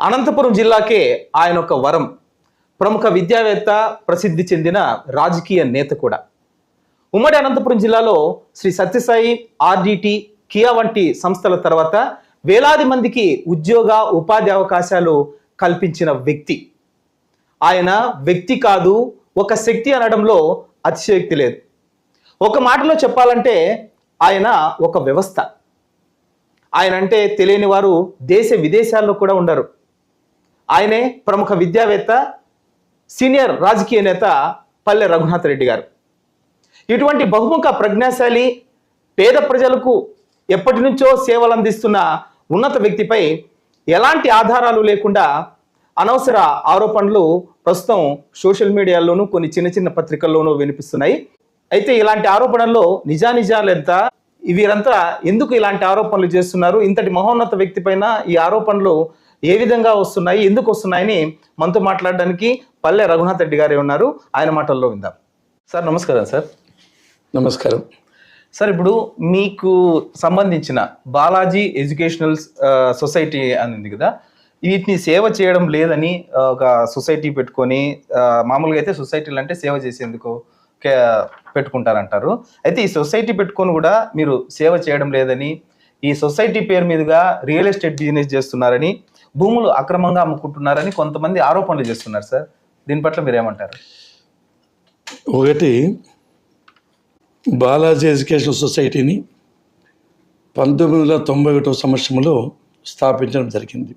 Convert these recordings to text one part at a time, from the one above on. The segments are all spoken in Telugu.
అనంతపురం జిల్లాకే ఆయన ఒక వరం. ప్రముఖ విద్యావేత్త ప్రసిద్ధి చెందిన రాజకీయ నేత కూడా. ఉమ్మడి అనంతపురం జిల్లాలో శ్రీ సత్యసాయి ఆర్డిటి కియా వంటి సంస్థల తర్వాత వేలాది మందికి ఉద్యోగ ఉపాధి అవకాశాలు కల్పించిన వ్యక్తి. ఆయన వ్యక్తి కాదు ఒక శక్తి అనడంలో అతిశయోక్తి లేదు. ఒక మాటలో చెప్పాలంటే ఆయన ఒక వ్యవస్థ. ఆయన అంటే తెలియని వారు దేశ విదేశాల్లో కూడా ఉండరు. ఆయనే ప్రముఖ విద్యావేత్త సీనియర్ రాజకీయ నేత పల్లె రఘునాథ్ రెడ్డి గారు. ఇటువంటి బహుముఖ ప్రజ్ఞాశాలి పేద ప్రజలకు ఎప్పటి నుంచో సేవలు అందిస్తున్న ఉన్నత వ్యక్తిపై ఎలాంటి ఆధారాలు లేకుండా అనవసర ఆరోపణలు ప్రస్తుతం సోషల్ మీడియాలోనూ కొన్ని చిన్న చిన్న పత్రికల్లోనూ వినిపిస్తున్నాయి. అయితే ఇలాంటి ఆరోపణల్లో నిజానిజాలు ఎంత? వీరంతా ఎందుకు ఇలాంటి ఆరోపణలు చేస్తున్నారు? ఇంతటి మహోన్నత వ్యక్తి పైన ఈ ఆరోపణలు ఏ విధంగా వస్తున్నాయి ఎందుకు వస్తున్నాయని మనతో మాట్లాడడానికి పల్లె రఘునాథ్ రెడ్డి గారే ఉన్నారు. ఆయన మాటల్లో విందాం. సార్ నమస్కారం సార్. నమస్కారం. సార్ ఇప్పుడు మీకు సంబంధించిన బాలాజీ ఎడ్యుకేషనల్ సొసైటీ అని ఉంది కదా వీటిని సేవ చేయడం లేదని ఒక సొసైటీ పెట్టుకొని మామూలుగా అయితే సొసైటీలు అంటే సేవ చేసేందుకు పెట్టుకుంటారంటారు. అయితే ఈ సొసైటీ పెట్టుకొని కూడా మీరు సేవ చేయడం లేదని ఈ సొసైటీ పేరు మీదుగా రియల్ ఎస్టేట్ బిజినెస్ చేస్తున్నారని భూములు అక్రమంగా అమ్ముకుంటున్నారని కొంతమంది ఆరోపణలు చేస్తున్నారు సార్. దీని పట్ల మీరు ఏమంటారు ఒకటి బాలాజీ ఎడ్యుకేషన్ సొసైటీని పంతొమ్మిది వందల తొంభై ఒకటో సంవత్సరంలో స్థాపించడం జరిగింది.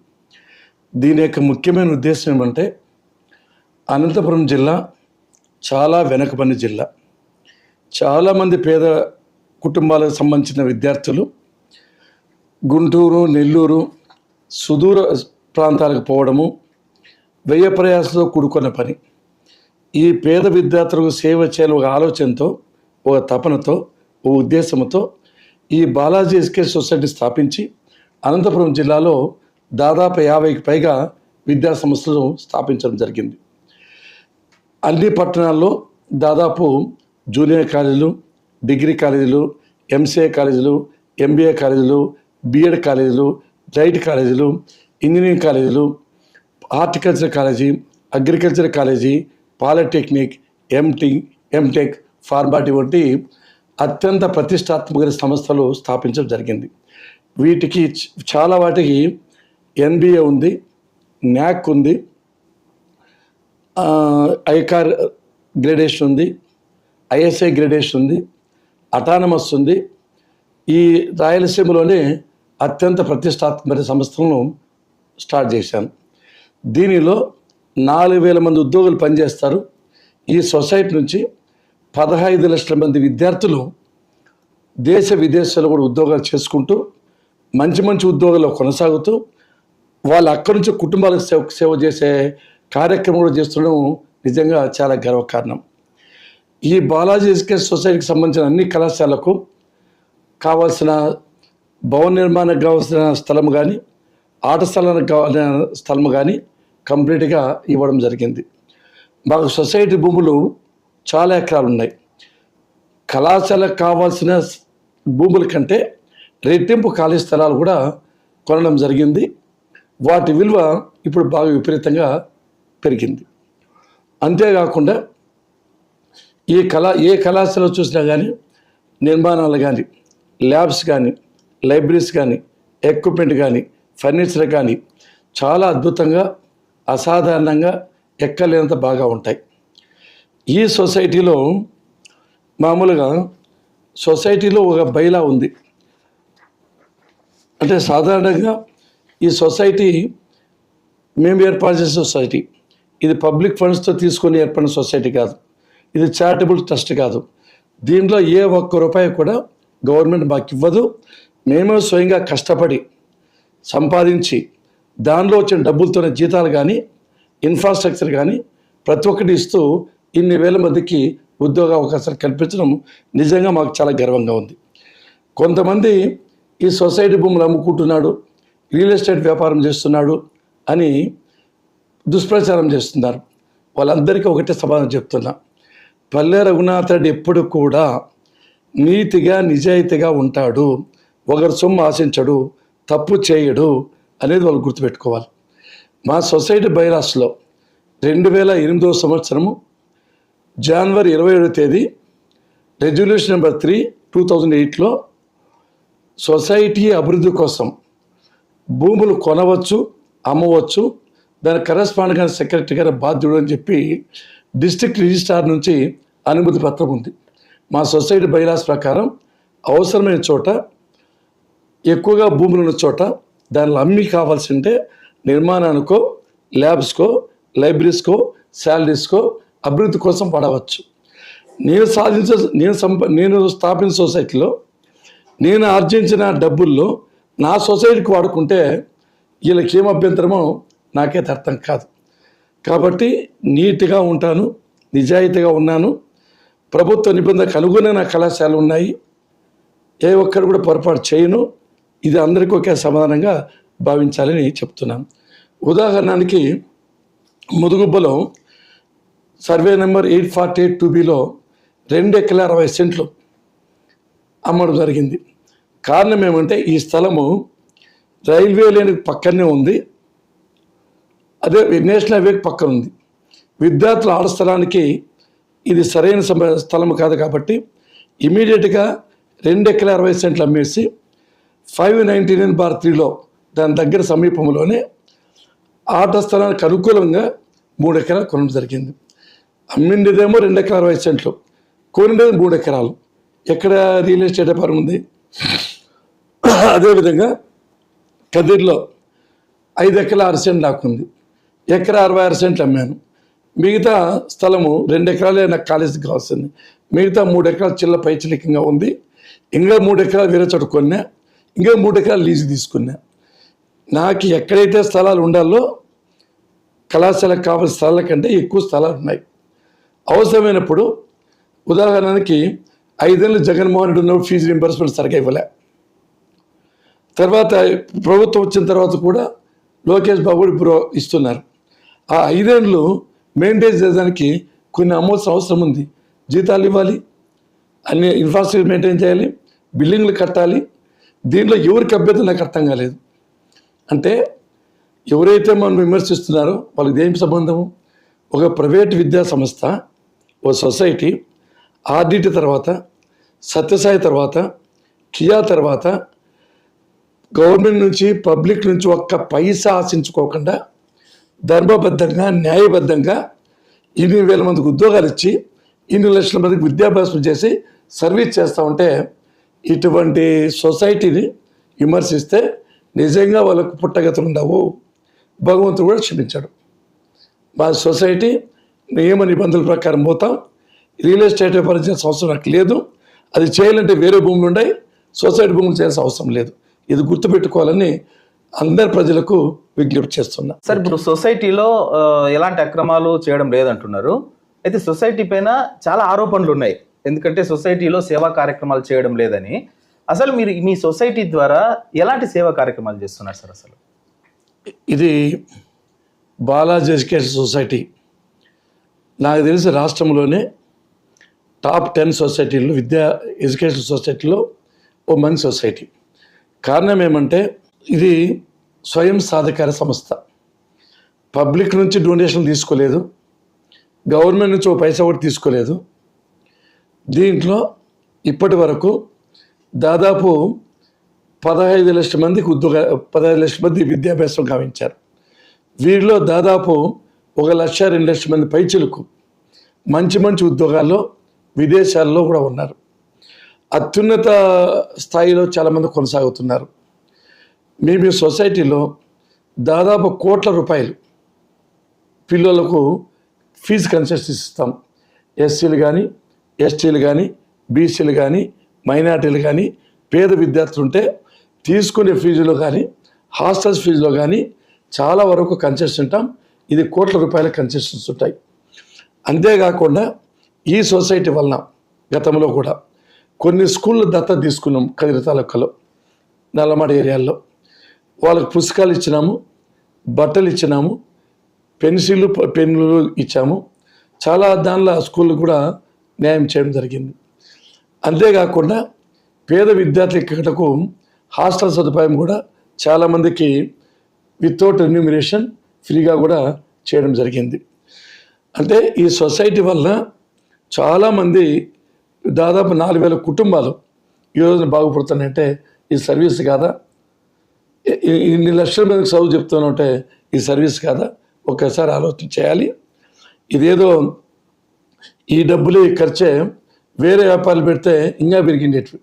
దీని యొక్క ముఖ్యమైన ఉద్దేశం ఏమంటే అనంతపురం జిల్లా చాలా వెనకబడిన జిల్లా. చాలామంది పేద కుటుంబాలకు సంబంధించిన విద్యార్థులు గుంటూరు నెల్లూరు సుదూర ప్రాంతాలకు పోవడము వ్యయ ప్రయాసంతో కూడుకున్న పని. ఈ పేద విద్యార్థులకు సేవ చేయాలని ఒక ఆలోచనతో ఒక తపనతో ఒక ఉద్దేశంతో ఈ బాలాజీ ఎస్కే సొసైటీ స్థాపించి అనంతపురం జిల్లాలో దాదాపు యాభైకి పైగా విద్యా సంస్థలు స్థాపించడం జరిగింది. అన్ని పట్టణాల్లో దాదాపు జూనియర్ కాలేజీలు డిగ్రీ కాలేజీలు ఎంసీఏ కాలేజీలు ఎంబీఏ కాలేజీలు బీఎడ్ కాలేజీలు డైట్ కాలేజీలు ఇంజనీరింగ్ కాలేజీలు horticulture college agriculture college polytechnic empty MTech ఫార్మాటి వంటి అత్యంత ప్రతిష్టాత్మక సంస్థలు స్థాపించడం జరిగింది. వీటికి చాలా వాటికి ఎన్బిఏ ఉంది న్యాక్ ఉంది ఐకార్ గ్రేడేషన్ ఉంది ఐఎస్ఐ గ్రేడేషన్ ఉంది అటానమస్ ఉంది. ఈ రాయలసీమలోనే అత్యంత ప్రతిష్టాత్మక సంస్థలను స్టార్ట్ చేశాను దీనిలో నాలుగు వేల మంది ఉద్యోగులు పనిచేస్తారు. ఈ సొసైటీ నుంచి పదహైదు లక్షల మంది విద్యార్థులు దేశ విదేశాల్లో కూడా ఉద్యోగాలు చేసుకుంటూ మంచి మంచి ఉద్యోగాల్లో కొనసాగుతూ వాళ్ళు అక్కడి నుంచి కుటుంబాలకు సేవ సేవ చేసే కార్యక్రమం కూడా చేస్తుండడం నిజంగా చాలా గర్వకారణం. ఈ బాలాజీ ఎడ్యుకేషన్ సొసైటీకి సంబంధించిన అన్ని కళాశాలకు కావాల్సిన భవన నిర్మాణానికి కావాల్సిన స్థలం కానీ ఆట స్థలానికి కావాల్సిన స్థలం కానీ కంప్లీట్గా ఇవ్వడం జరిగింది. మాకు సొసైటీ భూములు చాలా ఎకరాలు ఉన్నాయి కళాశాలకు కావాల్సిన భూముల కంటే రెట్టింపు ఖాళీ స్థలాలు కూడా కొనడం జరిగింది. వాటి విలువ ఇప్పుడు బాగా విపరీతంగా పెరిగింది. అంతేకాకుండా ఈ కళా ఏ కళాశాల చూసినా కానీ నిర్మాణాలు కానీ ల్యాబ్స్ కానీ లైబ్రరీస్ కానీ ఎక్విప్మెంట్ కానీ ఫర్నిచర్ కానీ చాలా అద్భుతంగా అసాధారణంగా ఎక్కలేనంత బాగా ఉంటాయి. ఈ సొసైటీలో మామూలుగా సొసైటీలో ఒక బైలా ఉంది. అంటే సాధారణంగా ఈ సొసైటీ మేము ఏర్పాటు చేసే సొసైటీ. ఇది పబ్లిక్ ఫండ్స్తో తీసుకొని ఏర్పడిన సొసైటీ కాదు. ఇది చారిటబుల్ ట్రస్ట్ కాదు. దీంట్లో ఏ ఒక్క రూపాయి కూడా గవర్నమెంట్ మాకు ఇవ్వదు మేమే స్వయంగా కష్టపడి సంపాదించి దానిలో వచ్చిన డబ్బులతోనే జీతాలు కానీ ఇన్ఫ్రాస్ట్రక్చర్ కానీ ప్రతి ఒక్కటి ఇస్తూ ఇన్ని వేల మందికి ఉద్యోగ అవకాశాలు కల్పించడం నిజంగా మాకు చాలా గర్వంగా ఉంది. కొంతమంది ఈ సొసైటీ భూములు అమ్ముకుంటున్నాడు రియల్ ఎస్టేట్ వ్యాపారం చేస్తున్నాడు అని దుష్ప్రచారం చేస్తున్నారు. వాళ్ళందరికీ ఒకటే సమాధానం చెప్తున్నా. పల్లె రఘునాథ్ రెడ్డి ఎప్పుడు కూడా నీతిగా నిజాయితీగా ఉంటాడు. ఒకరి సొమ్ము ఆశించడు తప్పు చేయడు అనేది వాళ్ళు గుర్తుపెట్టుకోవాలి. మా సొసైటీ బైరాస్లో రెండు వేల ఎనిమిదవ సంవత్సరము జనవరి ఇరవై ఏడవ తేదీ resolution number three two thousand ఎయిట్లో సొసైటీ అభివృద్ధి కోసం భూములు కొనవచ్చు అమ్మవచ్చు దాని కరస్పాండ్గా గారి సెక్రటరీ గారి బాధ్యుడు అని చెప్పి డిస్ట్రిక్ట్ రిజిస్ట్రార్ నుంచి అనుమతి పత్రం ఉంది. మా సొసైటీ బైలాస్ ప్రకారం అవసరమైన చోట ఎక్కువగా భూములు ఉన్న చోట దానిలో అమ్మి కావాల్సింటే నిర్మాణానికో ల్యాబ్స్కో లైబ్రరీస్కో శాలరీస్కో అభివృద్ధి కోసం పడవచ్చు. నేను సాధించే నేను సంప నేను స్థాపించిన సొసైటీలో నేను ఆర్జించిన డబ్బుల్లో నా సొసైటీకి వాడుకుంటే వీళ్ళకి ఏం అభ్యంతరమో నాకైతే అర్థం కాదు. కాబట్టి నీట్గా ఉంటాను నిజాయితీగా ఉన్నాను. ప్రభుత్వ నిబంధనకు నా కళాశాలలు ఉన్నాయి. ఏ ఒక్కరు కూడా పొరపాటు చేయను. ఇది అందరికీ ఒకే సమాధానంగా భావించాలని చెప్తున్నాను ఉదాహరణకి ముదుగుబ్బలో survey number eight forty eight టూబీలో రెండు ఎకరాల అరవై సెంట్లు అమ్మడం జరిగింది. కారణం ఏమంటే ఈ స్థలము రైల్వే లేని పక్కనే ఉంది. అదే నేషనల్ హైవేకి పక్కన ఉంది. విద్యార్థుల ఆడ స్థలానికి ఇది సరైన సమ- స్థలం కాదు కాబట్టి ఇమీడియట్గా రెండు ఎకరాల అరవై సెంట్లు అమ్మేసి ఫైవ్ నైంటీ నైన్ బార్ త్రీలో దాని దగ్గర సమీపంలోనే ఆట స్థలానికి అనుకూలంగా మూడు ఎకరాలు కొనడం జరిగింది. అమ్మిండేదేమో రెండు ఎకరాల అరవై సెంట్లు కొనిండేది మూడు ఎకరాలు ఎక్కడ రియల్ ఎస్టేట్ వ్యాపారం ఉంది? అదేవిధంగా కదిర్లో ఐదు ఎకరాల ఆరు సెంట్లు నాకుంది ఎకరా అరవై ఆరు సెంట్లు అమ్మాను. మిగతా స్థలము రెండు ఎకరాలే నాకు కాలేజీకి కావాల్సింది మిగతా మూడు ఎకరాలు చిల్ల పైచిలికంగా ఉంది. ఇంకా మూడు ఎకరాలు వేరే చోట కొన్నా. ఇంకా మూడు ఎకరాలు లీజు తీసుకున్నా. నాకు ఎక్కడైతే స్థలాలు ఉండాలో కళాశాలకు కావాల్సిన స్థలాల కంటే ఎక్కువ స్థలాలు ఉన్నాయి. అవసరమైనప్పుడు ఉదాహరణకి ఐదేళ్ళు జగన్మోహన్ రెడ్డి ఉన్నప్పుడు ఫీజు రింబర్స్మెంట్ సరిగా ఇవ్వలే. తర్వాత ప్రభుత్వం వచ్చిన తర్వాత కూడా లోకేష్ బాబు ఇప్పుడు ఇస్తున్నారు. ఆ ఐదేళ్ళు మెయింటైన్ చేయడానికి కొన్ని అమౌంట్స్ అవసరం ఉంది. జీతాలు ఇవ్వాలి. అన్ని ఇన్ఫ్రాస్ట్రక్చర్ మెయింటైన్ చేయాలి. బిల్డింగ్లు కట్టాలి. దీంట్లో ఎవరికి అభ్యర్థి నాకు అర్థం కాలేదు. అంటే ఎవరైతే మనం విమర్శిస్తున్నారో వాళ్ళకి దేని సంబంధము? ఒక ప్రైవేట్ విద్యా సంస్థ ఓ సొసైటీ ఆర్డిటి తర్వాత సత్యసాయి తర్వాత కియా తర్వాత గవర్నమెంట్ నుంచి పబ్లిక్ నుంచి ఒక్క పైసా ఆశించుకోకుండా ధర్మబద్ధంగా న్యాయబద్ధంగా ఇన్ని వేల మందికి ఉద్యోగాలు ఇచ్చి ఇన్ని లక్షల మందికి విద్యాభ్యాసం చేసి సర్వీస్ చేస్తూ ఉంటే ఇటువంటి సొసైటీని విమర్శిస్తే నిజంగా వాళ్ళకు పుట్టగతులు ఉండవు భగవంతుడు కూడా క్షమించాడు. మా సొసైటీ నియమ నిబంధనల ప్రకారం పోతాం. రియల్ ఎస్టేట్ వ్యాపారం అవసరం నాకు లేదు. అది చేయాలంటే వేరే భూములు ఉన్నాయి. సొసైటీ భూములు చేయాల్సిన అవసరం లేదు. ఇది గుర్తుపెట్టుకోవాలని అందరి ప్రజలకు విజ్ఞప్తి చేస్తున్నా. సార్ ఇప్పుడు సొసైటీలో ఎలాంటి అక్రమాలు చేయడం లేదంటున్నారు. అయితే సొసైటీ పైన చాలా ఆరోపణలు ఉన్నాయి ఎందుకంటే సొసైటీలో సేవా కార్యక్రమాలు చేయడం లేదని. అసలు మీరు మీ సొసైటీ ద్వారా ఎలాంటి సేవా కార్యక్రమాలు చేస్తున్నారు సార్ అసలు? ఇది బాలాజీ ఎడ్యుకేషన్ సొసైటీ. నాకు తెలిసి రాష్ట్రంలోనే టాప్ టెన్ సొసైటీలు విద్యా ఎడ్యుకేషన్ సొసైటీలో ఓ మంచి సొసైటీ. కారణం ఏమంటే ఇది స్వయం సాధికార సంస్థ. పబ్లిక్ నుంచి డొనేషన్ తీసుకోలేదు. గవర్నమెంట్ నుంచి ఓ పైసా కూడా తీసుకోలేదు. దీంట్లో ఇప్పటి వరకు దాదాపు పదహైదు లక్షల మందికి ఉద్యోగ పదహైదు లక్షల మంది విద్యాభ్యాసం గావించారు. వీరిలో దాదాపు ఒక లక్ష రెండు లక్షల మంది పైచులకు మంచి మంచి ఉద్యోగాల్లో విదేశాల్లో కూడా ఉన్నారు. అత్యున్నత స్థాయిలో చాలామంది కొనసాగుతున్నారు. మేము మీ సొసైటీలో దాదాపు కోట్ల రూపాయలు పిల్లలకు ఫీజు కన్సెషన్స్ ఇస్తాం. ఎస్సీలు కానీ ఎస్టీలు కానీ బీసీలు కానీ మైనార్టీలు కానీ పేద విద్యార్థులు ఉంటే తీసుకునే ఫీజులో కానీ హాస్టల్స్ ఫీజులో కానీ చాలా వరకు కన్సెషన్ ఉంటాం. ఇది కోట్ల రూపాయల కన్సెషన్స్ ఉంటాయి. అంతేకాకుండా ఈ సొసైటీ వలన గతంలో కూడా కొన్ని స్కూళ్ళు దత్త తీసుకున్నాం కదిరి తాలూకాలో నల్లమాడ ఏరియాల్లో. వాళ్ళకి పుస్తకాలు ఇచ్చినాము బట్టలు ఇచ్చినాము పెన్సిళ్ళు పెన్నులు ఇచ్చాము. చాలా దానిలో స్కూళ్ళు కూడా న్యాయం చేయడం జరిగింది. అంతేకాకుండా పేద విద్యార్థుల హాస్టల్ సదుపాయం కూడా చాలామందికి వితౌట్ రెన్యూమినేషన్ ఫ్రీగా కూడా చేయడం జరిగింది. అంటే ఈ సొసైటీ వల్ల చాలామంది దాదాపు నాలుగు వేల కుటుంబాలు ఈ రోజున బాగుపడుతున్నాయంటే ఈ సర్వీస్ కాదా? ఇన్ని లక్షల మీద చదువు చెప్తానంటే ఈ సర్వీస్ కాదా? ఒక్కసారి ఆలోచన చేయాలి. ఇదేదో ఈ డబ్బులు ఖర్చే వేరే వ్యాపారాలు పెడితే ఇంకా పెరిగిండేటివి.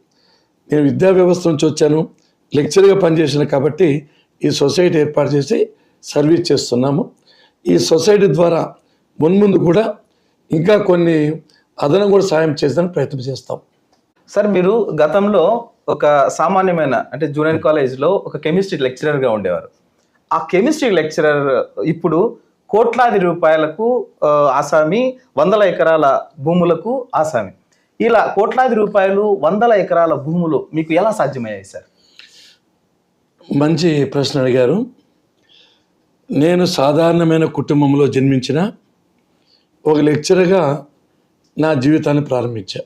నేను విద్యా వ్యవస్థ నుంచి వచ్చాను లెక్చర్గా పనిచేసిన కాబట్టి ఈ సొసైటీ ఏర్పాటు చేసి సర్వీస్ చేస్తున్నాము. ఈ సొసైటీ ద్వారా మున్ముందు కూడా ఇంకా కొన్ని అదనం కూడా సాయం చేసేదానికి ప్రయత్నం చేస్తాం. సార్ మీరు గతంలో ఒక సామాన్యమైన అంటే జూనియర్ కాలేజ్లో ఒక కెమిస్ట్రీ లెక్చరర్గా ఉండేవారు. ఆ కెమిస్ట్రీ లెక్చరర్ ఇప్పుడు కోట్లాది రూపాయలకు ఆసామి వందల ఎకరాల భూములకు ఆసామి. ఇలా కోట్లాది రూపాయలు వందల ఎకరాల భూములు మీకు ఎలా సాధ్యమయ్యాయి సార్? మంచి ప్రశ్న అడిగారు. నేను సాధారణమైన కుటుంబంలో జన్మించిన ఒక లెక్చరర్గా నా జీవితాన్ని ప్రారంభించా.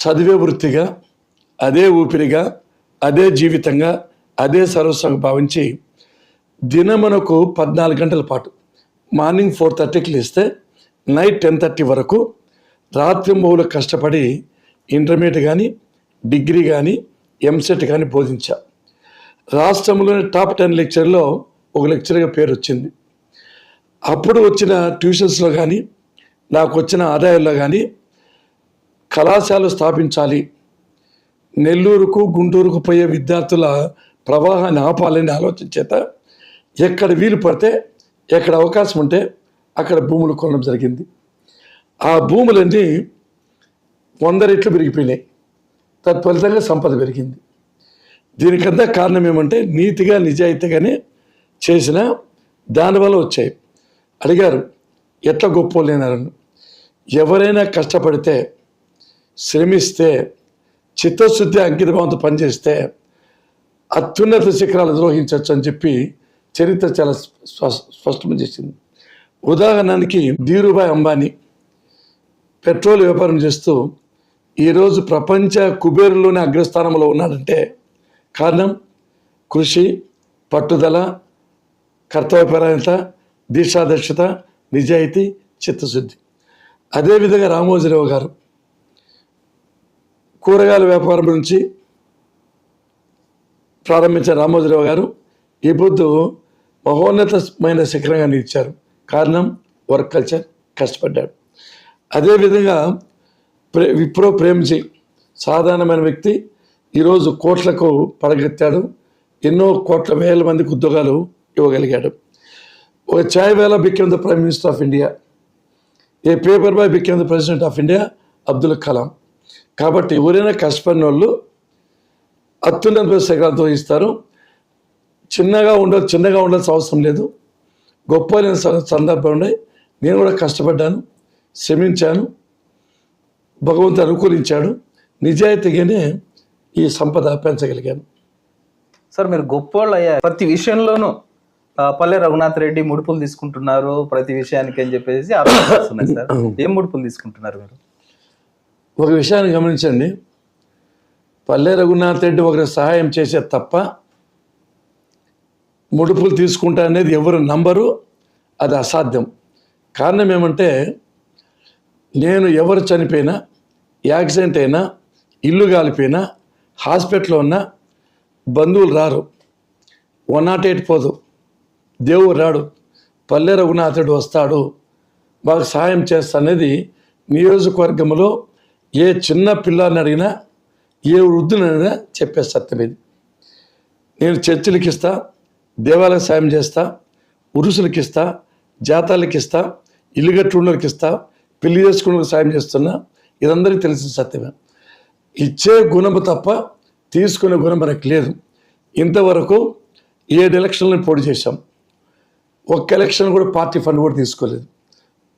చదివే వృత్తిగా అదే ఊపిరిగా అదే జీవితంగా అదే సర్వస్వంగా భావించి దినమునకు పద్నాలుగు గంటల పాటు. మార్నింగ్ ఫోర్ థర్టీకి లేస్తే నైట్ టెన్ థర్టీ వరకు రాత్రింబవులు కష్టపడి ఇంటర్మీడియట్ కానీ డిగ్రీ కానీ ఎంసెట్ కానీ బోధించా. రాష్ట్రంలోని టాప్ టెన్ లెక్చర్లో ఒక లెక్చర్గా పేరు వచ్చింది. అప్పుడు వచ్చిన ట్యూషన్స్లో కానీ నాకు వచ్చిన ఆదాయంలో కానీ కళాశాల స్థాపించాలి. నెల్లూరుకు గుంటూరుకు పోయే విద్యార్థుల ప్రవాహాన్ని ఆపాలని ఆలోచన చేత ఎక్కడ వీలు పడితే ఎక్కడ అవకాశం ఉంటే అక్కడ భూములు కొనడం జరిగింది. ఆ భూములన్నీ వంద రెట్లు పెరిగిపోయినాయి. తత్ఫలితంగా సంపద పెరిగింది. దీనికంతా కారణం ఏమంటే నీతిగా నిజాయితీగానే చేసిన దానివల్ల వచ్చాయి. అడిగారు ఎట్లా గొప్పలేనారని ఎవరైనా కష్టపడితే శ్రమిస్తే చిత్తశుద్ధి అంకితభావంతో పనిచేస్తే అత్యున్నత శిఖరాలు ద్రోహించవచ్చు అని చెప్పి చరిత్ర చాలా స్పష్టం చేసింది. ఉదాహరణకి ధీరుభాయ్ అంబానీ పెట్రోల్ వ్యాపారం చేస్తూ ఈరోజు ప్రపంచ కుబేరులోని అగ్రస్థానంలో ఉన్నాడంటే కారణం కృషి పట్టుదల కర్తవ్యపరాయణత దీక్షాదక్షత నిజాయితీ చిత్తశుద్ధి. అదేవిధంగా రామోజీరావు గారు కూరగాయల వ్యాపారం నుంచి ప్రారంభించిన రామోజీరావు గారు ఈ పొద్దు మహోన్నతమైన శిఖరంగా నిలిచారు. కారణం వర్క్ కల్చర్ కష్టపడ్డాడు. అదేవిధంగా ప్రే విప్రో ప్రేమ్జీ సాధారణమైన వ్యక్తి. ఈరోజు కోట్లకు పడగెత్తాడు. ఎన్నో కోట్ల వేల మందికి ఉద్యోగాలు ఇవ్వగలిగాడు. ఒక ఛాయ్ వేళ became the prime minister of India. A paper boy became the president of India? Abdul Kalam. కాబట్టి ఎవరైనా కష్టపడిన వాళ్ళు అత్యున్నత శిఖరాలతో ఇస్తారు. చిన్నగా ఉండ చిన్నగా ఉండాల్సిన అవసరం లేదు. గొప్ప లేని సందర్భం ఉన్నాయి నేను కూడా కష్టపడ్డాను. శ్రమించాను. భగవంతుడు అనుకూలించాడు. నిజాయితీగానే ఈ సంపద పెంచగలిగాను. సార్ మీరు గొప్పోళ్ళు అయ్యారు. ప్రతి విషయంలోనూ పల్లె రఘునాథ్ రెడ్డి ముడుపులు తీసుకుంటున్నారు ప్రతి విషయానికి అని చెప్పేసి సార్. ఏం ముడుపులు తీసుకుంటున్నారు మీరు? ఒక విషయాన్ని గమనించండి. పల్లె రఘునాథ్ రెడ్డి ఒకరికి సహాయం చేసే తప్ప ముడుపులు తీసుకుంటా అనేది ఎవరు నంబరు అది అసాధ్యం. కారణం ఏమంటే నేను ఎవరు చనిపోయినా యాక్సిడెంట్ అయినా ఇల్లు కాలిపోయినా హాస్పిటల్లో ఉన్న బంధువులు రారు. వన్ నాట్ ఎయిట్ పోదు. దేవుడు రాడు. పల్లె రఘునాథుడు వస్తాడు. మాకు సహాయం చేస్తా అనేది నియోజకవర్గంలో ఏ చిన్న పిల్లని అడిగినా ఏ వృద్ధుని అడిగినా చెప్పే సత్యం ఇది. నేను చర్చిలకి ఇస్తాను దేవాలయ సాయం చేస్తా ఉరుసులకి ఇస్తా జాతాలకి ఇస్తా ఇల్లు కట్టుకున్నోళ్ళకి ఇస్తా పెళ్ళి చేసుకున్న సాయం చేస్తున్నా ఇదందరికీ తెలిసిన సత్యమే. ఇచ్చే గుణము తప్ప తీసుకునే గుణం మనకు లేదు. ఇంతవరకు ఏడు ఎలక్షన్లను పోటీ చేశాం. ఒక్క ఎలక్షన్ కూడా పార్టీ ఫండ్ కూడా తీసుకోలేదు.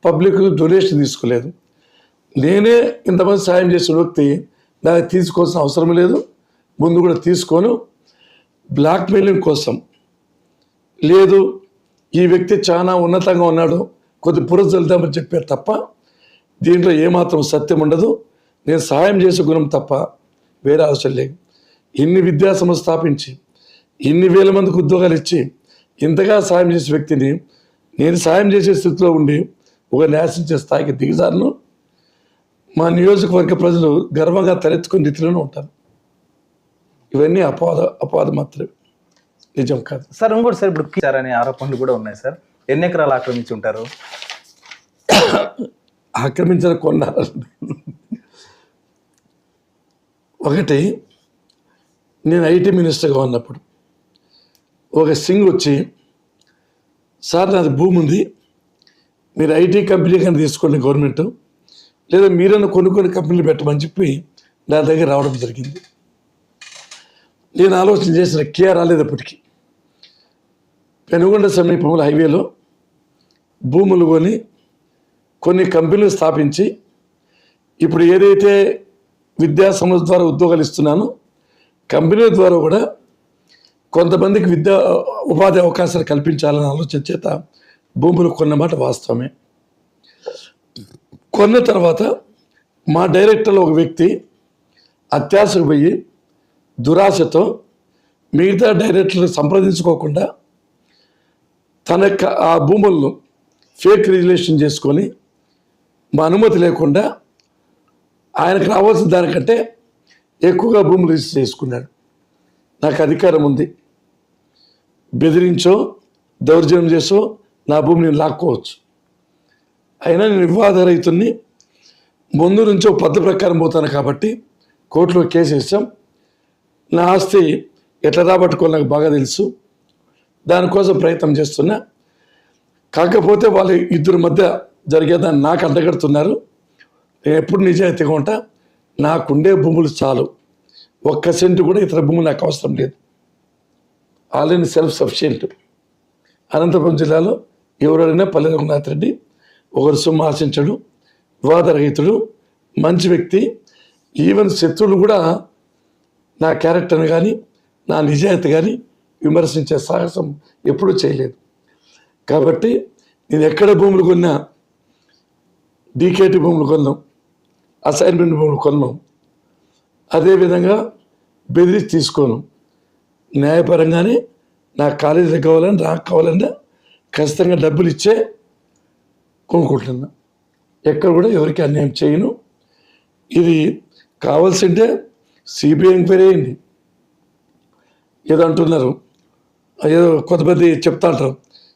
పబ్లిక్ డొనేషన్ తీసుకోలేదు. నేనే ఇంతమంది సాయం చేసిన వ్యక్తి నాకు తీసుకోవాల్సిన అవసరం లేదు. ముందు కూడా తీసుకోను. బ్లాక్మెయిలింగ్ కోసం లేదు ఈ వ్యక్తి చాలా ఉన్నతంగా ఉన్నాడు కొద్ది పురజల్దామని చెప్పారు తప్ప దీంట్లో ఏమాత్రం సత్యం ఉండదు. నేను సహాయం చేసే గుణం తప్ప వేరే అవసరం లేదు. ఇన్ని విద్యా స్థాపించి ఇన్ని వేల మందికి ఉద్యోగాలు ఇచ్చి ఇంతగా సాయం చేసే వ్యక్తిని నేను సాయం చేసే స్థితిలో ఉండి ఒక న్యాసించే స్థాయికి దిగజారును. మా నియోజకవర్గ ప్రజలు గర్వంగా తలెత్తుకుని రీతిలోనే ఉంటారు. ఇవన్నీ అపవాద అపవాద మాత్రమే. నిజం కాదు. సార్ ఇంకోటి సార్ ఇప్పుడు సార్ అనే ఆరోపణలు కూడా ఉన్నాయి సార్. ఎన్ని ఎకరాలు ఆక్రమించి ఉంటారు ఆక్రమించిన కొన్నారు ఒకటి నేను ఐటీ మినిస్టర్గా ఉన్నప్పుడు ఒక సింగ్ వచ్చి సార్ నాది భూమి ఉంది. మీరు ఐటీ కంపెనీ కానీ తీసుకోండి గవర్నమెంట్. లేదా మీరైనా కొనుక్కొని కంపెనీలు పెట్టమని చెప్పి నా దగ్గర రావడం జరిగింది. నేను ఆలోచన చేసిన కేఆ రాలేదప్పటికి పెనుగొండ సమీపంలో హైవేలో భూములు కొని కొన్ని కంపెనీలు స్థాపించి ఇప్పుడు ఏదైతే విద్యా సంస్థ ద్వారా ఉద్యోగాలు ఇస్తున్నానో కంపెనీల ద్వారా కూడా కొంతమందికి విద్యా ఉపాధి అవకాశాలు కల్పించాలనే ఆలోచన చేత భూములు కొన్నమాట వాస్తవమే. కొన్న తర్వాత మా డైరెక్టర్లో ఒక వ్యక్తి అత్యాశకు పోయి దురాశతో మిగతా డైరెక్టర్లు సంప్రదించుకోకుండా తన యొక్క ఆ భూములను ఫేక్ రిజిలేషన్ చేసుకొని మా అనుమతి లేకుండా ఆయనకు రావాల్సిన దానికంటే ఎక్కువగా భూములు రిజిస్టర్ చేసుకున్నాడు. నాకు అధికారం ఉంది. బెదిరించో దౌర్జన్యం చేసో నా భూమిని లాక్కోవచ్చు. అయినా నేను వివాద రైతుని ముందు నుంచో పద్ధతి ప్రకారం పోతాను కాబట్టి కోర్టులో కేసు వేసాం నా ఆస్తి ఎట్లా రాబట్టుకోవాలి నాకు బాగా తెలుసు. దానికోసం ప్రయత్నం చేస్తున్నా. కాకపోతే వాళ్ళు ఇద్దరి మధ్య జరిగేదాన్ని నాకు అడ్డగడుతున్నారు నేను ఎప్పుడు నిజాయితీగా ఉంటా? నాకుండే భూములు చాలు. ఒక్క సెంటు కూడా ఇతర భూములు నాకు అవసరం లేదు. ఆల్రెడీ సెల్ఫ్ సఫిషియెంట్ అనంతపురం జిల్లాలో ఎవరైనా పల్లె రఘునాథ్ రెడ్డి ఒకరు సొమ్ము ఆశించడు వివాదరహితుడు మంచి వ్యక్తి. ఈవెన్ శత్రువులు కూడా నా క్యారెక్టర్ని కానీ నా నిజాయితీ కానీ విమర్శించే సాహసం ఎప్పుడూ చేయలేదు. కాబట్టి నేను ఎక్కడ భూములు కొన్నా డీకేటీ భూములు కొన్నాం అసైన్మెంట్ భూములు కొన్నాం అదేవిధంగా బెదిరించి తీసుకోను. న్యాయపరంగానే నా కాలేజీలో కావాలని నాకు కావాలన్నా ఖచ్చితంగా డబ్బులు ఇచ్చే కొనుక్కుంటున్నా. ఎక్కడ కూడా ఎవరికి అన్యాయం చేయను. ఇది కావాల్సింటే సిబిఐ ఎంక్వైరీ అయింది. ఏదో అంటున్నారు. ఏదో కొంతమంది చెప్తా ఉంటారు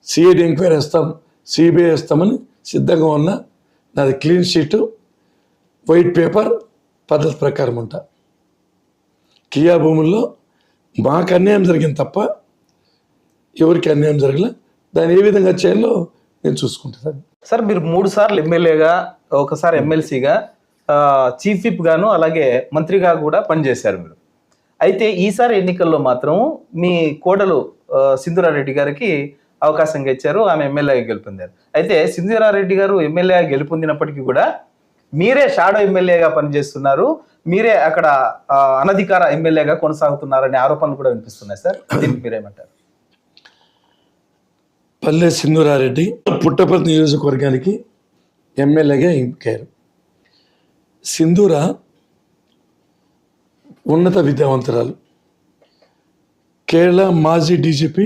సిఐడి ఎంక్వైరీ వేస్తాం సిబిఐ వేస్తామని సిద్ధంగా ఉన్న నాది క్లీన్ షీటు వైట్ పేపర్ పద్ధతి ప్రకారం ఉంటా. కియా భూముల్లో మాకు అన్యాయం జరిగింది తప్ప ఎవరికి అన్యాయం జరగలే. దాన్ని ఏ విధంగా చేయాలో నేను చూసుకుంటాను సార్ మీరు మూడు సార్లు ఎమ్మెల్యేగా ఒకసారి ఎమ్మెల్సీగా చీఫ్ విప్ గాను అలాగే మంత్రిగా కూడా పనిచేశారు మీరు. అయితే ఈసారి ఎన్నికల్లో మాత్రం మీ కోడలు సింధురారెడ్డి గారికి అవకాశంగా ఇచ్చారు ఆమె ఎమ్మెల్యేగా గెలుపొందారు. అయితే సింధురారెడ్డి గారు ఎమ్మెల్యేగా గెలుపొందినప్పటికీ కూడా మీరే షాడో ఎమ్మెల్యేగా పనిచేస్తున్నారు మీరే అక్కడ అనధికార ఎమ్మెల్యేగా కొనసాగుతున్నారనే ఆరోపణలు కూడా వినిపిస్తున్నాయి సార్. దీనికి మీరేమంటారు? పల్లె సింధురారెడ్డి పుట్టపర్తి నియోజకవర్గానికి ఎమ్మెల్యేగా ఎంపికారు సింధూర ఉన్నత విద్యావంతురాలు. కేరళ మాజీ డీజీపీ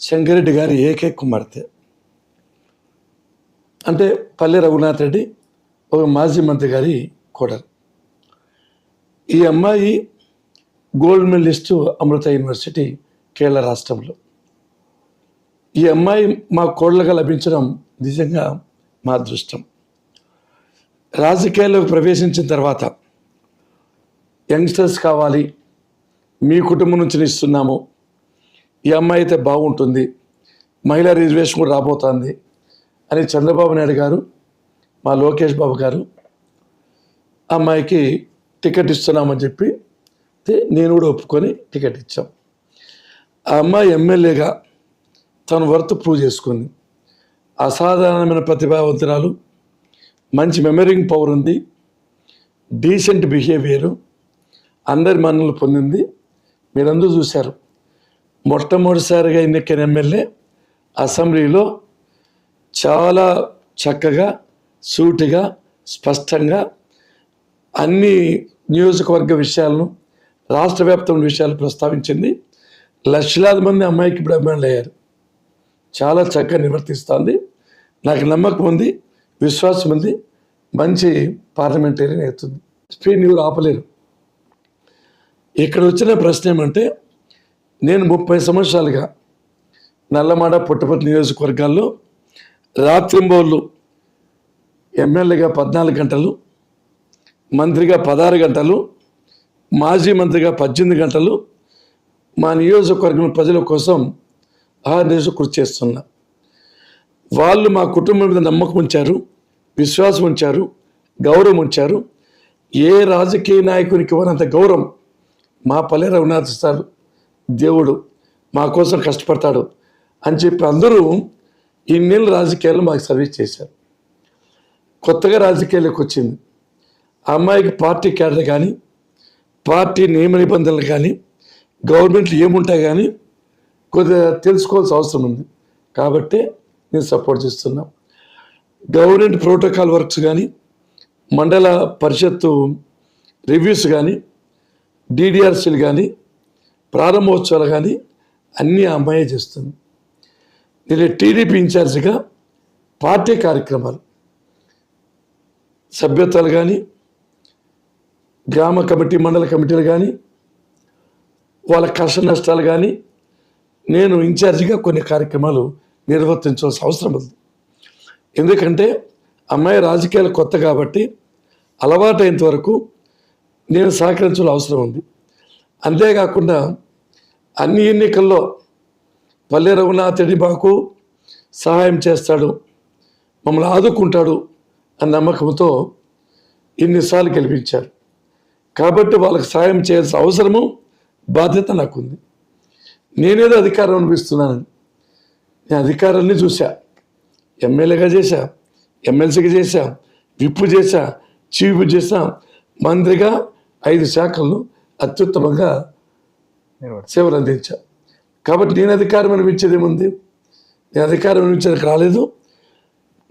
శంకరెడ్డి గారి ఏకే కుమార్తె. అంటే పల్లె రఘునాథ్ రెడ్డి ఒక మాజీ మంత్రి గారి కోడలు. ఈ అమ్మాయి gold medalist Amrita university Kerala రాష్ట్రంలో. ఈ అమ్మాయి మా కోడలుగా లభించడం నిజంగా మా అదృష్టం. రాజకీయాల్లోకి ప్రవేశించిన తర్వాత యంగ్స్టర్స్ కావాలి మీ కుటుంబం నుంచి ఇస్తున్నాము ఈ అమ్మాయి అయితే బాగుంటుంది. మహిళా రిజర్వేషన్ కూడా రాబోతోంది అని చంద్రబాబు నాయుడు గారు మా లోకేష్ బాబు గారు అమ్మాయికి టికెట్ ఇస్తున్నామని చెప్పి నేను కూడా ఒప్పుకొని టికెట్ ఇచ్చాం. ఆ అమ్మాయి ఎమ్మెల్యేగా తన వర్త్ ప్రూవ్ చేసుకుంది. అసాధారణమైన ప్రతిభావంతురాలు మంచి మెమరింగ్ పవర్ ఉంది డీసెంట్ బిహేవియరు అందరి మన్నలు పొందింది. మీరందరూ చూశారు. మొట్టమొదటిసారిగా ఎన్నికైన ఎమ్మెల్యే అసెంబ్లీలో చాలా చక్కగా సూటిగా స్పష్టంగా అన్ని నియోజకవర్గ విషయాలను రాష్ట్ర వ్యాప్తమైన విషయాలు ప్రస్తావించింది. లక్షలాది మంది అమ్మాయికి ఇప్పుడు అభిమానులు అయ్యారు. చాలా చక్కగా నివర్తిస్తుంది నాకు నమ్మకం ఉంది విశ్వాసం ఉంది. మంచి పార్లమెంటరీ అవుతుంది. స్పీడ్ ఎవరు ఆపలేరు. ఇక్కడ వచ్చిన ప్రశ్న ఏమంటే నేను ముప్పై సంవత్సరాలుగా నల్లమాడ పుట్టపర్తి నియోజకవర్గాల్లో రాత్రింబోళ్ళు ఎమ్మెల్యేగా పద్నాలుగు గంటలు మంత్రిగా పదహారు గంటలు మాజీ మంత్రిగా పద్దెనిమిది గంటలు మా నియోజకవర్గం ప్రజల కోసం ఆ కృషి చేస్తున్నా. వాళ్ళు మా కుటుంబం మీద నమ్మకం ఉంచారు విశ్వాసం ఉంచారు గౌరవం ఉంచారు. ఏ రాజకీయ నాయకునికి ఇవ్వనంత గౌరవం మా పల్లె రఘునాథ్ సార్ దేవుడు మా కోసం కష్టపడతాడు అని చెప్పి అందరూ ఇన్నేళ్ళు రాజకీయాల్లో మాకు సర్వీస్ చేశారు. కొత్తగా రాజకీయాలకు వచ్చింది. అమ్మాయికి పార్టీ క్యాడర్ కానీ పార్టీ నియమ నిబంధనలు కానీ గవర్నమెంట్లు ఏముంటాయి కానీ కొద్దిగా తెలుసుకోవాల్సిన అవసరం ఉంది. కాబట్టి నేను సపోర్ట్ చేస్తున్నా. గవర్నమెంట్ ప్రోటోకాల్ వర్క్స్ కానీ మండల పరిషత్తు రివ్యూస్ కానీ డిడిఆర్సీలు కానీ ప్రారంభోత్సవాలు కానీ అన్నీ అమ్మాయే చేస్తుంది. నేను టీడీపీ ఇన్ఛార్జిగా పార్టీ కార్యక్రమాలు సభ్యత్వాలు కానీ గ్రామ కమిటీ మండల కమిటీలు కానీ వాళ్ళ కష్ట నష్టాలు కానీ నేను ఇన్ఛార్జిగా కొన్ని కార్యక్రమాలు నిర్వర్తించవలసిన అవసరం ఉంది. ఎందుకంటే అమ్మాయి రాజకీయాలు కొత్త కాబట్టి అలవాటైనంత వరకు నేను సహకరించాల్సిన అవసరం ఉంది. అంతేకాకుండా అన్ని ఎన్నికల్లో పల్లె రఘునాథుడి మాకు సహాయం చేస్తాడు మమ్మల్ని ఆదుకుంటాడు అన్న నమ్మకంతో ఇన్నిసార్లు గెలిపించారు. కాబట్టి వాళ్ళకి సహాయం చేయాల్సిన అవసరము బాధ్యత నాకుంది. నేనేదో అధికారం అనిపిస్తున్నాను. నేను అధికారాన్ని చూశా. ఎమ్మెల్యేగా చేశా ఎమ్మెల్సీగా చేశా విప్పు చేశా చీఫ్ చేశా మంత్రిగా ఐదు శాఖలను అత్యుత్తమంగా సేవలు అందించా. కాబట్టి నేను అధికారం అనిపించేది ఏముంది? నేను అధికారం అనిపించడానికి రాలేదు.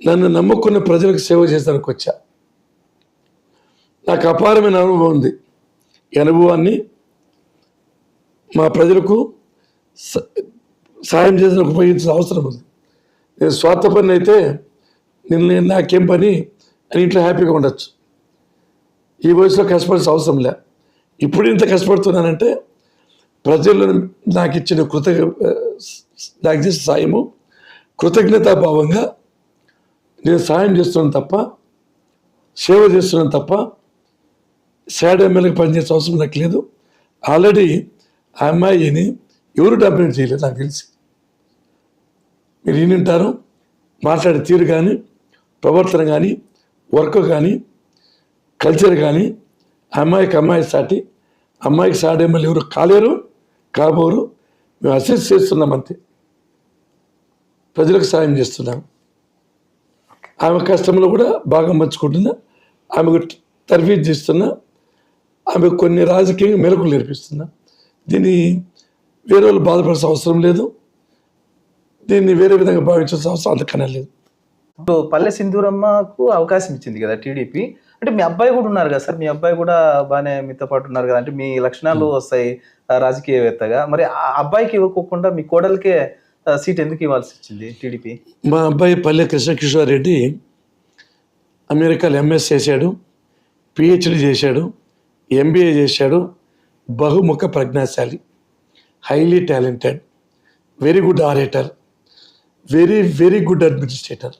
నన్ను నమ్ముకున్న ప్రజలకు సేవ చేసేందుకు వచ్చా. నాకు అపారమైన అనుభవం ఉంది. ఈ అనుభవాన్ని మా ప్రజలకు సాయం చేసేందుకు ఉపయోగించిన అవసరం ఉంది. నేను స్వార్థ పని అయితే నేను నేను నాకేం పని అని ఇంట్లో హ్యాపీగా ఉండొచ్చు. ఈ వయసులో కష్టపడాల్సిన అవసరం లే. ఇప్పుడు ఇంత కష్టపడుతున్నానంటే ప్రజలు నాకు ఇచ్చిన కృతజ్ఞ నాకు చేసిన సాయము కృతజ్ఞతాభావంగా నేను సాయం చేస్తున్నాను తప్ప సేవ చేస్తున్నాను తప్ప సాడ్ ఎమ్మెల్యేకి పనిచేసే అవసరం నాకు లేదు. ఆల్రెడీ ఆ అమ్మాయిని ఎవరు డామినేట్ చేయలేదు నాకు తెలిసి. మీరు వింటారు మాట్లాడే తీరు కానీ ప్రవర్తన కానీ వర్క్ కానీ కల్చర్ కానీ అమ్మాయికి అమ్మాయి సాటి అమ్మాయికి సాటి ఎవరు కాలేరు కాబోరు మేము అసెస్ చేస్తున్నాం అంతే. ప్రజలకు సాయం చేస్తున్నాం. ఆమె కష్టంలో కూడా బాగా మర్చుకుంటున్నా ఆమెకు తర్ఫీజ్ చేస్తున్నా ఆమె కొన్ని రాజకీయ మెలకులు నేర్పిస్తున్నా. దీన్ని వేరే వాళ్ళు బాధపడాల్సిన అవసరం లేదు. దీన్ని వేరే విధంగా భావించాల్సిన అవసరం అంతకన్నా లేదు. ఇప్పుడు పల్లె సింధూరమ్మకు అవకాశం ఇచ్చింది కదా టీడీపీ. అంటే మీ అబ్బాయి కూడా ఉన్నారు కదా సార్. మీ అబ్బాయి కూడా బాగానే మీతో పాటు ఉన్నారు కదా. అంటే మీ లక్షణాలు వస్తాయి రాజకీయవేత్తగా. మరి ఆ అబ్బాయికి ఇవ్వకోకుండా మీ కోడలికే సీట్ ఎందుకు ఇవ్వాల్సి వచ్చింది టీడీపీ? మా అబ్బాయి పల్లె కృష్ణకిషోర్ రెడ్డి అమెరికాలో ఎంఎస్ చేశాడు పిహెచ్డి చేశాడు ఎంబీఏ చేశాడు. బహుముఖ ప్రజ్ఞాశాలి highly talented very good orator very very good administrator.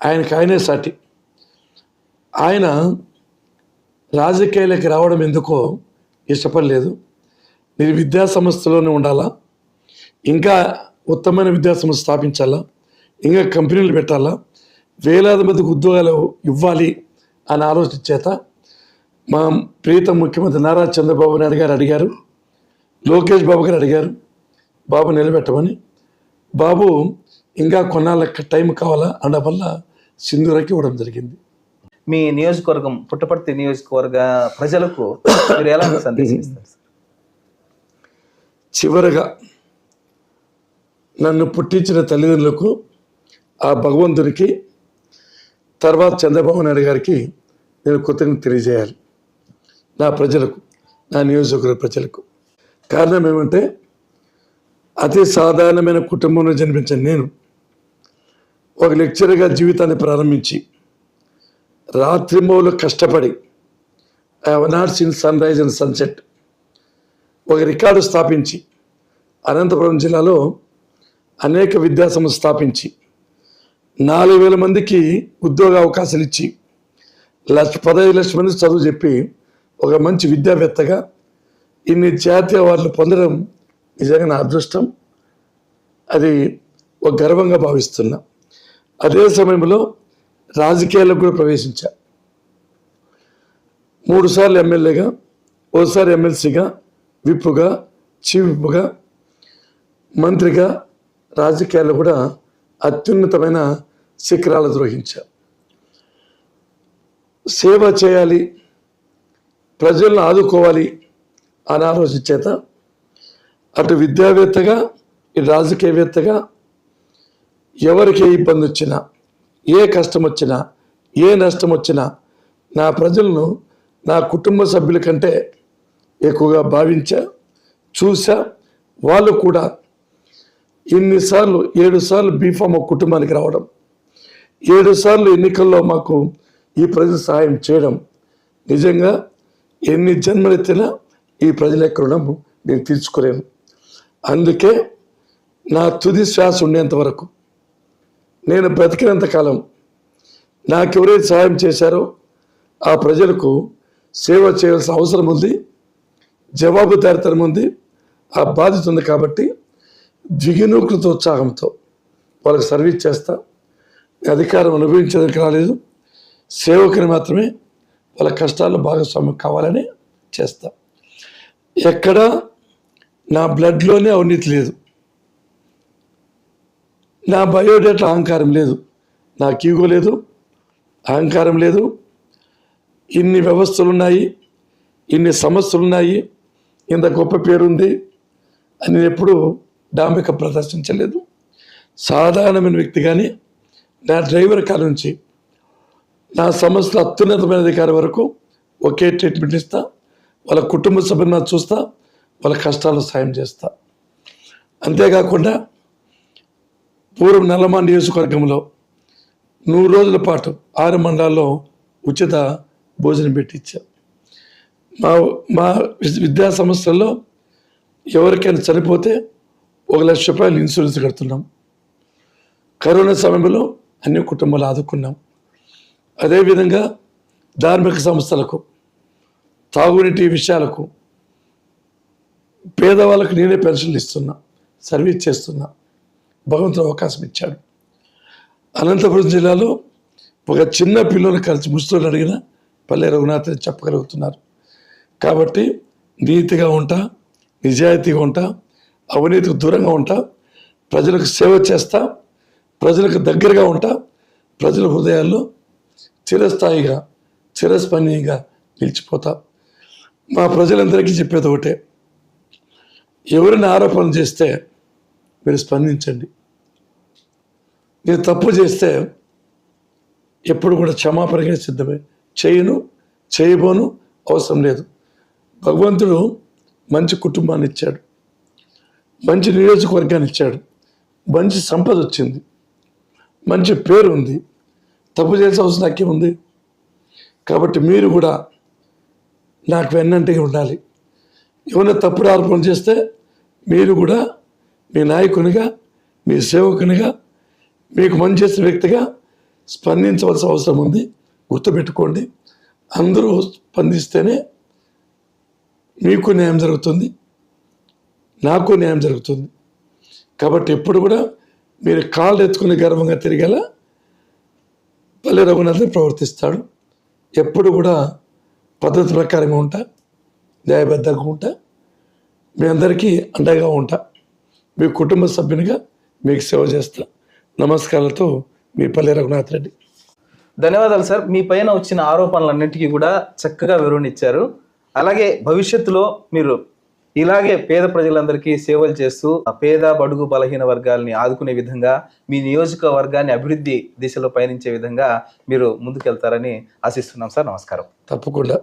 ఆయనకు ఆయనే సాటి. ఆయన రాజకీయాలకు రావడం ఎందుకో ఇష్టపడలేదు. నేను విద్యా సంస్థలోనే ఉండాలా? ఇంకా ఉత్తమమైన విద్యా సంస్థ స్థాపించాలా? ఇంకా కంపెనీలు పెట్టాలా? వేలాది మందికి ఉద్యోగాలు ఇవ్వాలి అని ఆలోచన చేత మా ప్రీతం ముఖ్యమంత్రి నారా చంద్రబాబు నాయుడు గారు అడిగారు. లోకేష్ బాబు గారు అడిగారు. బాబు నిలబెట్టమని. బాబు ఇంకా కొన్నాళ్ళ టైం కావాలా? అన్న వల్ల సింధూరకి ఇవ్వడం జరిగింది. మీ నియోజకవర్గం పుట్టపర్తి నియోజకవర్గ ప్రజలకు మీరు ఎలాంటి సందేశం చివరగా నన్ను పుట్టించిన తల్లిదండ్రులకు ఆ భగవంతునికి తర్వాత చంద్రబాబు నాయుడు గారికి నేను కృతజ్ఞత తెలియజేయాలి. నా ప్రజలకు నా నియోజకవర్గ ప్రజలకు. కారణం ఏమంటే అతి సాధారణమైన కుటుంబంలో జన్మించిన నేను ఒక లెక్చరర్గా జీవితాన్ని ప్రారంభించి రాత్రింబవులు కష్టపడి I have not seen sunrise and sunset ఒక రికార్డు స్థాపించి అనంతపురం జిల్లాలో అనేక విద్యాసంస్థలు స్థాపించి నాలుగు వేల మందికి ఉద్యోగ అవకాశాలు ఇచ్చి లక్ష పదహైదు లక్షల మంది చదువు చెప్పి ఒక మంచి విద్యావేత్తగా ఇన్ని జాతీయ అవార్డులు పొందడం నిజంగా నా అదృష్టం. అది ఒక గర్వంగా భావిస్తున్నా. అదే సమయంలో రాజకీయాలకు కూడా ప్రవేశించా. మూడు సార్లు ఎమ్మెల్యేగా ఓసారి ఎమ్మెల్సీగా విప్పుగా చీఫ్ విప్పుగా మంత్రిగా రాజకీయాల్లో కూడా అత్యున్నతమైన శిఖరాలు ద్రోహించా. సేవ చేయాలి ప్రజలను ఆదుకోవాలి అని ఆలోచన చేత అటు విద్యావేత్తగా ఇటు రాజకీయవేత్తగా ఎవరికి ఏ ఇబ్బంది వచ్చినా ఏ కష్టం వచ్చినా ఏ నష్టం వచ్చినా నా ప్రజలను నా కుటుంబ సభ్యుల కంటే ఎక్కువగా భావించా చూసా. వాళ్ళు కూడా ఇన్నిసార్లు ఏడు సార్లు బీఫామ్ ఒక కుటుంబానికి రావడం ఏడు సార్లు ఎన్నికల్లో మాకు ఈ ప్రజలు సహాయం చేయడం నిజంగా ఎన్ని జన్మలెత్తినా ఈ ప్రజల యొక్క రుణం నేను తీర్చుకోలేను. అందుకే నా తుది శ్వాస ఉండేంత వరకు నేను బ్రతికినంత కాలం నాకెవరైతే సహాయం చేశారో ఆ ప్రజలకు సేవ చేయాల్సిన అవసరం ఉంది జవాబుదారితనం ఉంది ఆ బాధ్యత ఉంది కాబట్టి ద్విగుణీకృత ఉత్సాహంతో వాళ్ళకి సర్వీస్ చేస్తా. అధికారం అనుభవించడానికి రాలేదు. సేవకుని మాత్రమే వాళ్ళ కష్టాల్లో భాగస్వామ్యం కావాలని చేస్తా. ఎక్కడ నా బ్లడ్లోనే అవినీతి లేదు. నా బయోడేటా అహంకారం లేదు. నాకు ఈగో లేదు. అహంకారం లేదు. ఇన్ని వ్యవస్థలు ఉన్నాయి ఇన్ని సమస్యలు ఉన్నాయి ఇంత గొప్ప పేరుంది అని నేను ఎప్పుడు డాంబిక ప్రదర్శించలేదు. సాధారణమైన వ్యక్తి కానీ నా డ్రైవర్ కాడ నుంచి నా సంస్థ అత్యున్నతమైన అధికారి వరకు ఒకే ట్రీట్మెంట్ ఇస్తా. వాళ్ళ కుటుంబ సభ్యులను చూస్తా. వాళ్ళ కష్టాలు సాయం చేస్తా. అంతేకాకుండా పూర్వం నల్లమా నియోజకవర్గంలో నూరు రోజుల పాటు ఆరు మండలాల్లో ఉచిత భోజనం పెట్టించాం మా మా విద్యా సంస్థల్లో ఎవరికైనా చనిపోతే ఒక లక్ష రూపాయలు ఇన్సూరెన్స్ కడుతున్నాం. కరోనా సమయంలో అన్ని కుటుంబాలు ఆదుకున్నాం. అదేవిధంగా ధార్మిక సంస్థలకు తాగునీటి విషయాలకు పేదవాళ్ళకు నేనే పెన్షన్లు ఇస్తున్నా సర్వీస్ చేస్తున్నా. భగవంతుడు అవకాశం ఇచ్చాడు. అనంతపురం జిల్లాలో ఒక చిన్న పిల్లలు కలిసి ముస్తులు అడిగిన పల్లె రఘునాథ్ అని చెప్పగలుగుతున్నారు. కాబట్టి నీతిగా ఉంటా నిజాయితీగా ఉంటా అవినీతికి దూరంగా ఉంటా ప్రజలకు సేవ చేస్తా ప్రజలకు దగ్గరగా ఉంటా ప్రజల హృదయాల్లో చిరస్థాయిగా చిరస్పందనీయంగా నిలిచిపోతా. మా ప్రజలందరికీ చెప్పేది ఒకటే ఎవరిని ఆరోపణలు చేస్తే మీరు స్పందించండి. నేను తప్పు చేస్తే ఎప్పుడు కూడా క్షమాపణగా సిద్ధమే చేయను చేయబోను అవసరం లేదు. భగవంతుడు మంచి కుటుంబాన్ని ఇచ్చాడు. మంచి నియోజకవర్గాన్ని ఇచ్చాడు. మంచి సంపద వచ్చింది. మంచి పేరు ఉంది. తప్పు చేసే అవసరం నాకేముంది ఉంది. కాబట్టి మీరు కూడా నాకు వెన్నంటే ఉండాలి. ఏమైనా తప్పుడు ఆరోపణ చేస్తే మీరు కూడా మీ నాయకునిగా మీ సేవకునిగా మీకు మంచి చేసిన వ్యక్తిగా స్పందించవలసిన అవసరం ఉంది. గుర్తుపెట్టుకోండి. అందరూ స్పందిస్తేనే మీకు న్యాయం జరుగుతుంది. నాకు న్యాయం జరుగుతుంది. కాబట్టి ఎప్పుడు కూడా మీరు కాళ్ళు ఎత్తుకుని గర్వంగా తిరిగేలా పల్లె రఘునాథ్ ప్రవర్తిస్తాడు. ఎప్పుడు కూడా పద్ధతి ప్రకారంగా ఉంటా. న్యాయబద్ధంగా ఉంటా. మీ అందరికీ అండగా ఉంటా. మీ కుటుంబ సభ్యునిగా మీకు సేవ చేస్తాను నమస్కారాలతో మీ పల్లె రఘునాథ్ రెడ్డి. ధన్యవాదాలు సార్. మీ పైన వచ్చిన ఆరోపణలన్నింటికీ కూడా చక్కగా వివరణ ఇచ్చారు అలాగే భవిష్యత్తులో మీరు ఇలాగే పేద ప్రజలందరికీ సేవలు చేస్తూ ఆ పేద బడుగు బలహీన వర్గాల్ని ఆదుకునే విధంగా మీ నియోజకవర్గాన్ని అభివృద్ధి దిశలో పయనించే విధంగా మీరు ముందుకెళ్తారని ఆశిస్తున్నాం సార్. నమస్కారం. తప్పకుండా.